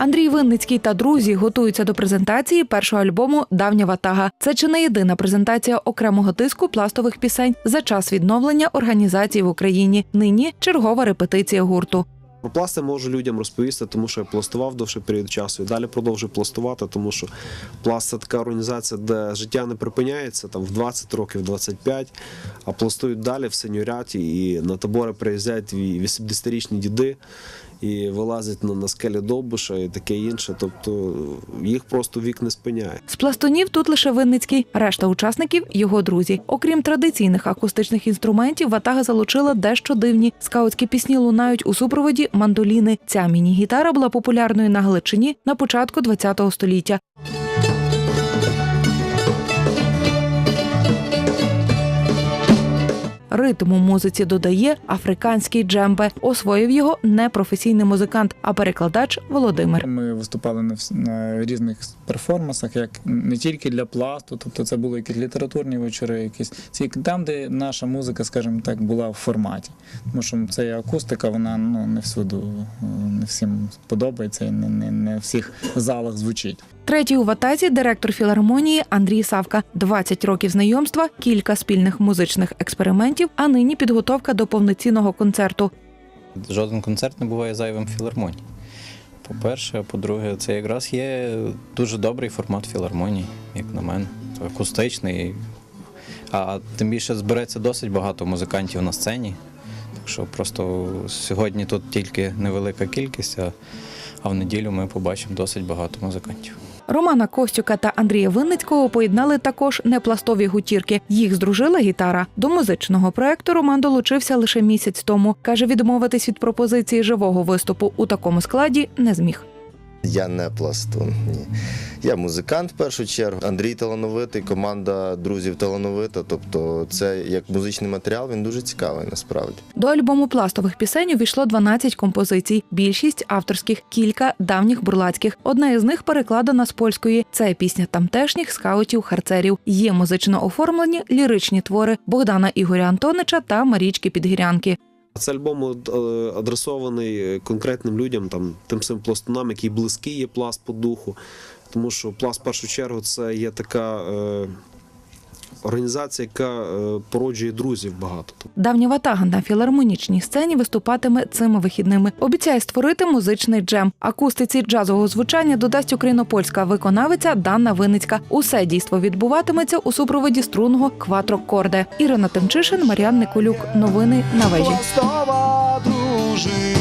Андрій Винницький та друзі готуються до презентації першого альбому Давня ватага. Це чи не єдина презентація окремого диску пластових пісень за час відновлення організації в Україні. Нині чергова репетиція гурту. Про пласт я можу людям розповісти, тому що я пластував довший період часу і далі продовжую пластувати, тому що пласт це така організація, де життя не припиняється там в 20 років, 25, а пластують далі в сеньоряті і на табори приїздять і 80-річні діди і вилазить на, на скелі Довбуша і таке інше. Тобто їх просто вік не спиняє. З пластунів тут лише Винницький, решта учасників його друзі. Окрім традиційних акустичних інструментів, ватага залучила дещо дивні. Скаутські пісні лунають у супроводі мандоліни. Ця міні-гітара була популярною на Галичині на початку ХХ століття. Ритм у музиці додає африканський джембе. Освоїв його не професійний музикант, а перекладач Володимир. Ми виступали на, на різних перформансах, як не тільки для пласту, тобто це були якісь літературні вечори, якісь ці там, де наша музика, скажімо так, була в форматі. Тому що це акустика, вона ну не всюди е, не всім подобається і не, не, не всіх залах звучить. Третій у ватазі директор філармонії Андрій Савка. 20 років знайомства, кілька спільних музичних експериментів, а нині підготовка до повноцінного концерту. Жоден концерт не буває зайвим філармонії. По-перше, а по-друге, це якраз є дуже добрий формат філармонії, як на мене. Акустичний. А тим більше збереться досить багато музикантів на сцені. Так що просто сьогодні тут тільки невелика кількість, а, в неділю ми побачимо досить багато музикантів. Романа Костюка та Андрія Винницького поєднали також непластові гутірки. Їх здружила гітара. До музичного проекту Роман долучився лише місяць тому. каже, відмовитись від пропозиції живого виступу у такому складі не зміг. Я не пластун. Ні. Я музикант в першу чергу. Андрій талановитий, команда друзів талановита. Тобто, це як музичний матеріал, він дуже цікавий насправді. До альбому пластових пісень увійшло 12 композицій, більшість авторських, кілька давніх бурлацьких. Одна із них перекладена з польської. Це пісня тамтешніх скаутів харцерів. Є музично оформлені ліричні твори Богдана Ігоря Антонича та Марічки Підгірянки. Це альбом е, адресований конкретним людям, там тим самим пластунам, який близький є пласт по духу. Тому що пласт в першу чергу це є така е, організація, яка е, породжує друзів багато. Давня ватага на філармонічній сцені виступатиме цими вихідними. Обіцяє створити музичний джем. Акустиці джазового звучання додасть українопольська виконавиця Дана Винницька. Усе дійство відбуватиметься у супроводі струнного кватрокорде. Ірина Тимчишин, Мар'ян Николюк. Новини на вежі. Пластова дружина.